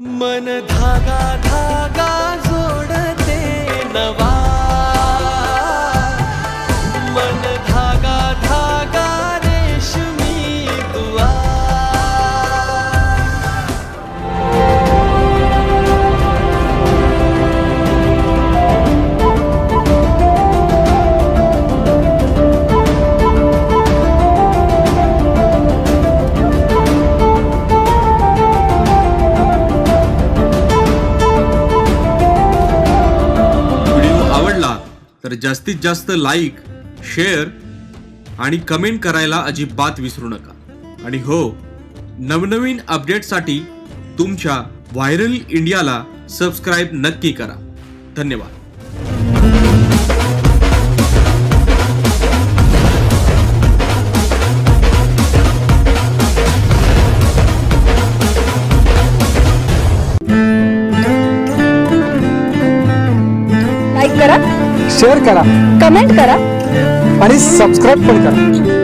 मन धागा धागा तर जास्तीत जास्त लाईक शेअर आणि कमेंट करायला अजिबात विसरू नका. आणि हो नवनवीन अपडेटसाठी तुमच्या व्हायरल इंडियाला सबस्क्राईब नक्की करा. धन्यवाद. लाईक करा. शेअर करा. कमेंट करा. आणि सबस्क्राईब पण करा.